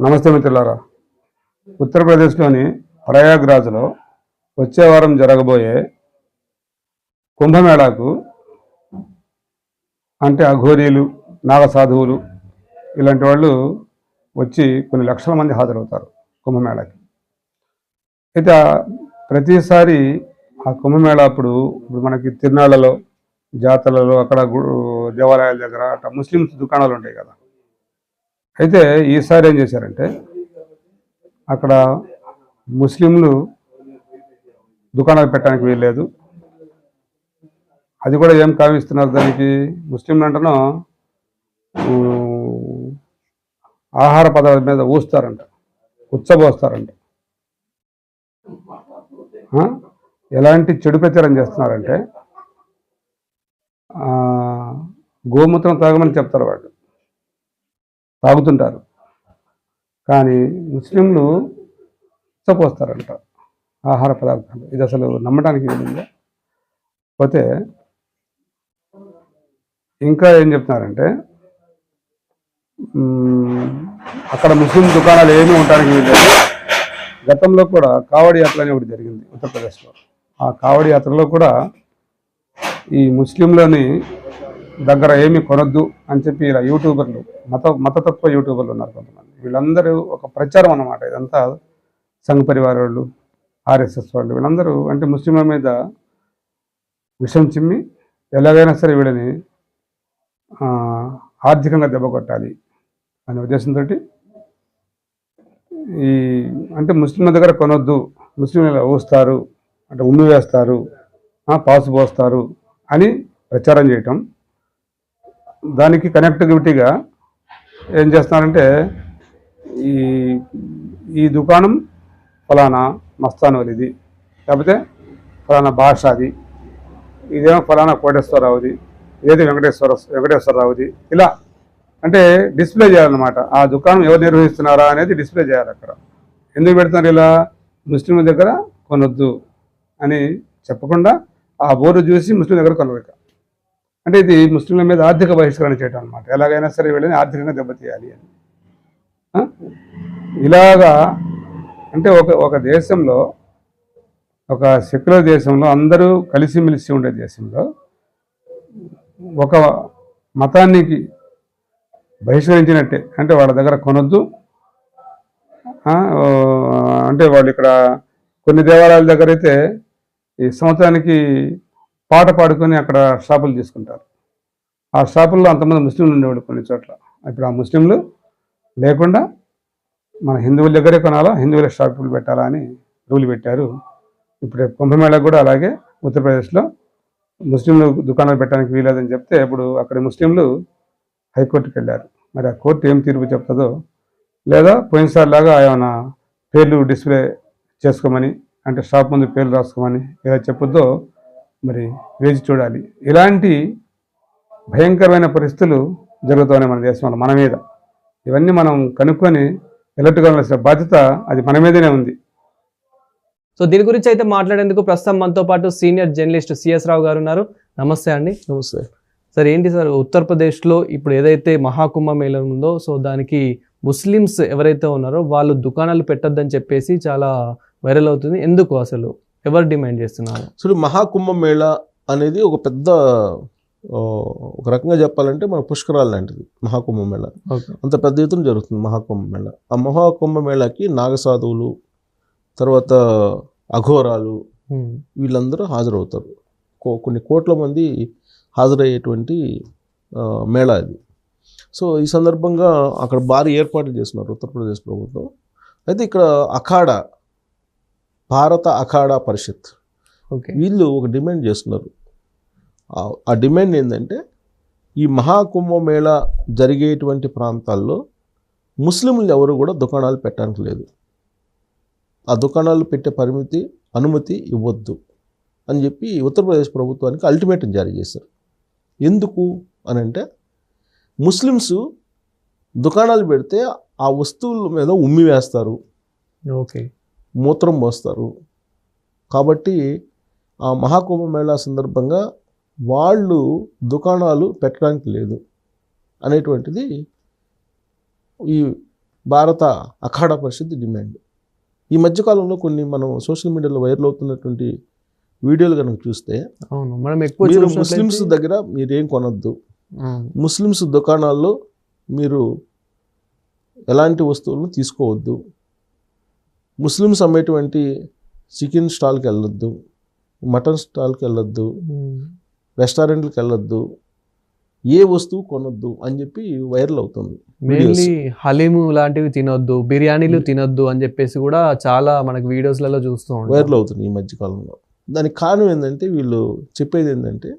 నమస్తే మిత్రులారా. ఉత్తరప్రదేశ్లోని ప్రయాగ్రాజ్లో వచ్చే వారం జరగబోయే కుంభమేళాకు అంటే అఘోరీలు నాగసాధువులు ఇలాంటి వాళ్ళు వచ్చి కొన్ని లక్షల మంది హాజరవుతారు కుంభమేళాకి. అయితే ప్రతిసారి ఆ కుంభమేళా అప్పుడు ఇప్పుడు మనకి తిరునాళ్ళలో జాతరలలో అక్కడ గు- దేవాలయాల దగ్గర అట్లా ముస్లిమ్స్ దుకాణాలు ఉంటాయి కదా. అయితే ఈసారి ఏం చేశారంటే అక్కడ ముస్లింలు దుకాణాలు పెట్టడానికి వీల్లేదు. అది కూడా ఏం కావిస్తున్నారు దానికి ముస్లింలు అంటనో ఆహార పదార్థాల మీద ఊస్తారంట ఉచ్చబోస్తారంట ఎలాంటి చెడు ప్రచారం చేస్తున్నారంటే గోమూత్రం తాగమని చెప్తారు వాళ్ళు. తాగుతుంటారు. కానీ ముస్లింలు ఉచ్చపోస్తారంట ఆహార పదార్థాలు. ఇది అసలు నమ్మడానికి వీలుందా? పోతే ఇంకా ఏం చెప్తున్నారంటే అక్కడ ముస్లిం దుకాణాలు ఏమీ ఉండడానికి వీల్లేదు. గతంలో కూడా కావడి యాత్ర అనేది ఒకటి జరిగింది ఉత్తరప్రదేశ్లో. ఆ కావడి యాత్రలో కూడా ఈ ముస్లింలని దగ్గర ఏమి కొనొద్దు అని చెప్పి ఇలా యూట్యూబర్లు మత మతతత్వ యూట్యూబర్లు ఉన్నారు కొంతమంది. వీళ్ళందరూ ఒక ప్రచారం అన్నమాట. ఇదంతా సంఘ పరివార వాళ్ళు ఆర్ఎస్ఎస్ వాళ్ళు వీళ్ళందరూ అంటే ముస్లింల మీద విషం చిమ్మి ఎలాగైనా సరే వీళ్ళని ఆర్థికంగా దెబ్బ కొట్టాలి అనే ఉద్దేశంతో ఈ అంటే ముస్లింల దగ్గర కొనొద్దు ముస్లింలు ఊస్తారు అంటే ఉమ్మి వేస్తారు పాసు పోస్తారు అని ప్రచారం చేయటం దానికి కనెక్టివిటీగా ఏం చేస్తున్నారంటే ఈ ఈ దుకాణం ఫలానా మస్తాన్ కాకపోతే లేకపోతే ఫలానా భాష అది ఇదేమో ఫలానా కోటేశ్వరరావుది ఏది వెంకటేశ్వర వెంకటేశ్వరరావుది ఇలా అంటే డిస్ప్లే చేయాలన్నమాట. ఆ దుకాణం ఎవరు నిర్వహిస్తున్నారా అనేది డిస్ప్లే చేయాలి అక్కడ. ఎందుకు పెడతారు ఇలా? ముస్లింల దగ్గర కొనొద్దు అని చెప్పకుండా ఆ బోర్డు చూసి ముస్లిం దగ్గర కొనలేక. అంటే ఇది ముస్లింల మీద ఆర్థిక బహిష్కరణ చేయడం అనమాట ఎలాగైనా సరే వీళ్ళని ఆర్థికంగా దెబ్బతీయాలి అని. ఇలాగా అంటే ఒక ఒక దేశంలో ఒక సెక్యులర్ దేశంలో అందరూ కలిసిమెలిసి ఉండే దేశంలో ఒక మతానికి బహిష్కరించినట్టే. అంటే వాళ్ళ దగ్గర కొనొద్దు. అంటే వాళ్ళు ఇక్కడ కొన్ని దేవాలయాల దగ్గర అయితే ఈ సంవత్సరానికి పాట పాడుకొని అక్కడ షాపులు తీసుకుంటారు. ఆ షాపుల్లో అంతమంది ముస్లింలు ఉండేవాళ్ళు కొన్ని చోట్ల. ఇప్పుడు ఆ ముస్లింలు లేకుండా మన హిందువుల దగ్గరే కొనాలా హిందువుల షాపులు పెట్టాలా అని రూల్ పెట్టారు. ఇప్పుడు కుంభమేళ కూడా అలాగే ఉత్తరప్రదేశ్లో ముస్లింలు దుకాణాలు పెట్టడానికి వీలేదని చెప్తే ఇప్పుడు అక్కడ ముస్లింలు హైకోర్టుకి వెళ్ళారు. మరి ఆ కోర్టు ఏం తీర్పు చెప్తుందో లేదా పోయినసారిలాగా ఏమైనా పేర్లు డిస్ప్లే చేసుకోమని అంటే షాప్ ముందు పేర్లు రాసుకోమని ఇలా చెప్పొద్దో మరి వేచి చూడాలి. ఇలాంటి భయంకరమైన పరిస్థితులు జరుగుతున్నాయి మన దేశంలో మన మీద. ఇవన్నీ మనం కనుక్కొని ఎలర్ట్గా ఉండాల్సిన బాధ్యత అది మన మీదనే ఉంది. సో దీని గురించి అయితే మాట్లాడేందుకు ప్రస్తుతం మనతో పాటు సీనియర్ జర్నలిస్ట్ సిఎస్ రావు గారు ఉన్నారు. నమస్తే అండి. నమస్తే. సార్ ఏంటి సార్? ఉత్తరప్రదేశ్లో ఇప్పుడు ఏదైతే మహాకుంభ మేళ ఉందో సో దానికి ముస్లిమ్స్ ఎవరైతే ఉన్నారో వాళ్ళు దుకాణాలు పెట్టొద్దని చెప్పేసి చాలా వైరల్ అవుతుంది. ఎందుకు అసలు? ఎవరు డిమాండ్ చేస్తున్నారు? అసలు మహాకుంభ మేళ అనేది ఒక పెద్ద ఒక రకంగా చెప్పాలంటే మన పుష్కరాలు లాంటిది మహాకుంభ మేళ. అంత పెద్ద ఎత్తున జరుగుతుంది మహాకుంభ మేళ. ఆ మహాకుంభ మేళకి నాగసాధువులు తర్వాత అఘోరాలు వీళ్ళందరూ హాజరవుతారు. కొన్ని కోట్ల మంది హాజరయ్యేటువంటి మేళా ఇది సో ఈ సందర్భంగా అక్కడ భారీ ఏర్పాట్లు చేస్తున్నారు ఉత్తరప్రదేశ్ ప్రభుత్వం. అయితే ఇక్కడ అఖాడా భారత అఖాడా పరిషత్. ఓకే. వీళ్ళు ఒక డిమాండ్ చేస్తున్నారు. ఆ- ఆ డిమాండ్ ఏంటంటే ఈ మహాకుంభమేళ జరిగేటువంటి ప్రాంతాల్లో ముస్లింలు ఎవరు కూడా దుకాణాలు పెట్టడానికి లేదు. ఆ దుకాణాలు పెట్టే పరిమితి అనుమతి ఇవ్వద్దు అని చెప్పి ఉత్తరప్రదేశ్ ప్రభుత్వానికి అల్టిమేటం జారీ చేశారు. ఎందుకు అని అంటే ముస్లిమ్స్ దుకాణాలు పెడితే ఆ వస్తువుల మీద ఉమ్మి వేస్తారు. ఓకే. మూత్రం పోస్తారు. కాబట్టి ఆ మహాకుంభ మేళా సందర్భంగా వాళ్ళు దుకాణాలు పెట్టడానికి లేదు అనేటువంటిది ఈ భారత అఖాడా పరిషత్ డిమాండ్. ఈ మధ్యకాలంలో కొన్ని మనం సోషల్ మీడియాలో వైరల్ అవుతున్నటువంటి వీడియోలు కనుక చూస్తే అవును మనం ఎక్కువ మీరు ముస్లిమ్స్ దగ్గర మీరేం కొనొద్దు. ముస్లిమ్స్ దుకాణాల్లో మీరు ఎలాంటి వస్తువులను తీసుకోవద్దు. ముస్లిమ్స్ అమ్మేటువంటి చికెన్ స్టాల్కి వెళ్ళొద్దు మటన్ స్టాల్కి వెళ్ళొద్దు ఉమ్. రెస్టారెంట్లకు వెళ్ళొద్దు ఏ వస్తువు కొనొద్దు అని చెప్పి వైరల్ అవుతుంది మెయిన్లీ హలీము లాంటివి తినొద్దు బిర్యానీలు తినొద్దు అని చెప్పేసి కూడా చాలా మనకి వీడియోస్లలో చూస్తూ ఉంటాం. వైరల్ అవుతుంది ఈ మధ్యకాలంలో దానికి కారణం ఏంటంటే వీళ్ళు చెప్పేది ఏంటంటే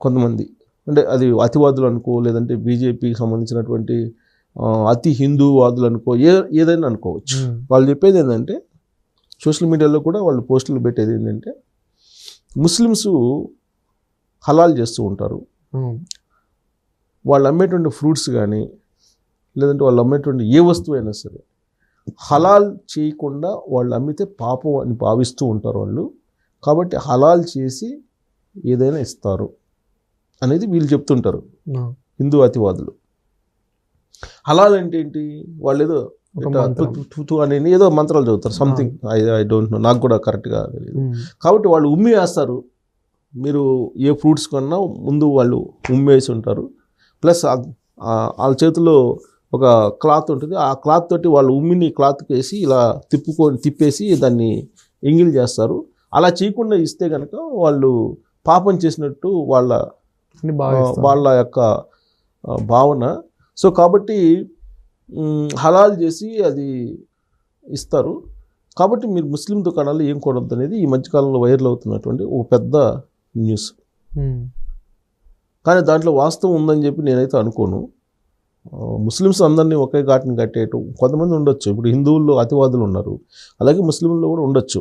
కొంతమంది అంటే అది అతివాదులు అనుకో లేదంటే బీజేపీకి సంబంధించినటువంటి అతి హిందూవాదులు అనుకో ఏ ఏదైనా అనుకోవచ్చు. వాళ్ళు చెప్పేది ఏంటంటే సోషల్ మీడియాలో కూడా వాళ్ళు పోస్టులు పెట్టేది ఏంటంటే ముస్లిమ్స్ హలాల్ చేస్తూ ఉంటారు. వాళ్ళు అమ్మేటువంటి ఫ్రూట్స్ కానీ లేదంటే వాళ్ళు అమ్మేటువంటి ఏ వస్తువు అయినా సరే హలాల్ చేయకుండా వాళ్ళు అమ్మితే పాపం అని భావిస్తూ ఉంటారు వాళ్ళు కాబట్టి హలాల్ చేసి ఏదైనా ఇస్తారు అనేది వీళ్ళు చెప్తుంటారు. హిందూ అతివాదులు హలాల్ అంటే ఏంటి వాళ్ళు ఏదో అని ఏదో మంత్రాలు చదువుతారు. Something I I don't know నాకు కూడా కరెక్ట్గా తెలియదు. కాబట్టి వాళ్ళు ఉమ్మి వేస్తారు. మీరు ఏ ఫ్రూట్స్ కొన్నా ముందు వాళ్ళు ఉమ్మి వేసి ఉంటారు. ప్లస్ వాళ్ళ చేతిలో ఒక క్లాత్ ఉంటుంది. ఆ క్లాత్ తోటి వాళ్ళు ఉమ్మిని క్లాత్కి వేసి ఇలా తిప్పుకొని తిప్పేసి దాన్ని ఎంగిల్ చేస్తారు. అలా చేయకుండా ఇస్తే కనుక వాళ్ళు పాపం చేసినట్టు వాళ్ళ. వాళ్ళ యొక్క భావన సో కాబట్టి హలాల్ చేసి అది ఇస్తారు. కాబట్టి మీరు ముస్లిం దుకాణాలు ఏం కొనొద్దు అనేది ఈ మధ్యకాలంలో వైరల్ అవుతున్నటువంటి ఒక పెద్ద న్యూస్. కానీ దాంట్లో వాస్తవం ఉందని చెప్పి నేనైతే అనుకోను. ముస్లిమ్స్ అందరినీ ఒకే ఘాటిని కట్టేయటం కొంతమంది ఉండొచ్చు. ఇప్పుడు హిందువుల్లో అతివాదులు ఉన్నారు. అలాగే ముస్లింల్లో కూడా ఉండొచ్చు.